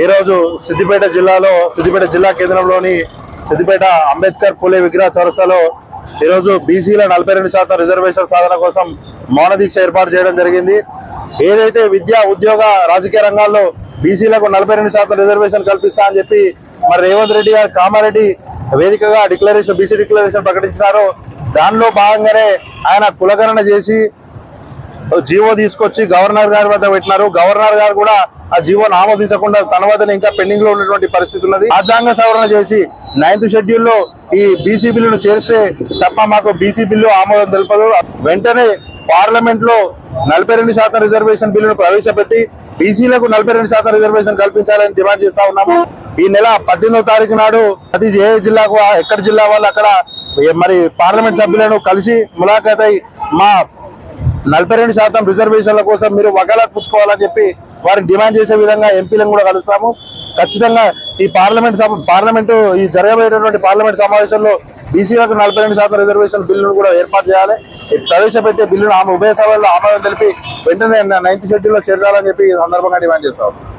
ఈరోజు సిద్దిపేట జిల్లాలో సిద్దిపేట జిల్లా కేంద్రంలోని సిద్దిపేట అంబేద్కర్ పులే విగ్రహ చరసలో ఈరోజు బీసీల నలభై రెండు శాతం రిజర్వేషన్ సాధన కోసం మౌన దీక్ష ఏర్పాటు చేయడం జరిగింది. ఏదైతే విద్య ఉద్యోగ రాజకీయ రంగాల్లో బీసీలకు నలభై రెండు శాతం రిజర్వేషన్ కల్పిస్తా అని చెప్పి మరి రేవంత్ రెడ్డి గారు కామారెడ్డి వేదికగా డిక్లరేషన్ బీసీ డిక్లరేషన్ ప్రకటించినారో. దానిలో భాగంగానే ఆయన కులగణన చేసి జీవో తీసుకొచ్చి గవర్నర్ గారి వద్ద పెట్టినారు. గవర్నర్ గారు కూడా ఆ జీవోను ఆమోదించకుండా తన వద్దనే ఇంకా పెండింగ్లో ఉన్నటువంటి పరిస్థితి ఉన్నది. రాజ్యాంగ సవరణ చేసి నైన్త్ షెడ్యూల్లో ఈ బీసీ బిల్లును చేరిస్తే తప్ప మాకు బీసీ బిల్లు ఆమోదం తెలుపదు. వెంటనే పార్లమెంట్లో నలభై రెండు శాతం రిజర్వేషన్ బిల్లును ప్రవేశపెట్టి బీసీలకు నలభై రెండు శాతం రిజర్వేషన్ కల్పించాలని డిమాండ్ చేస్తా ఉన్నాము. ఈ నెల పద్దెనిమిదో తారీఖు నాడు ప్రతి ఏ జిల్లాకు ఎక్కడ జిల్లా వాళ్ళు అక్కడ మరి పార్లమెంట్ సభ్యులను కలిసి ములాఖాత్ మా నలభై రెండు శాతం రిజర్వేషన్ల కోసం మీరు వకాలత్ పుచ్చుకోవాలని చెప్పి వారిని డిమాండ్ చేసే విధంగా ఎంపీలను కూడా కలుస్తాము. ఖచ్చితంగా ఈ పార్లమెంట్ సభ పార్లమెంటు ఈ జరగబోయేటటువంటి పార్లమెంట్ సమావేశంలో బీసీలకు నలభై రెండు శాతం రిజర్వేషన్ బిల్లును కూడా ఏర్పాటు చేయాలి. ప్రవేశపెట్టే బిల్లును ఆమె ఉభయ సభల్లో ఆమోదం తెలిపి వెంటనే నైన్త్ షెడ్యూల్లో చేరాలని చెప్పి ఈ సందర్భంగా డిమాండ్ చేస్తాము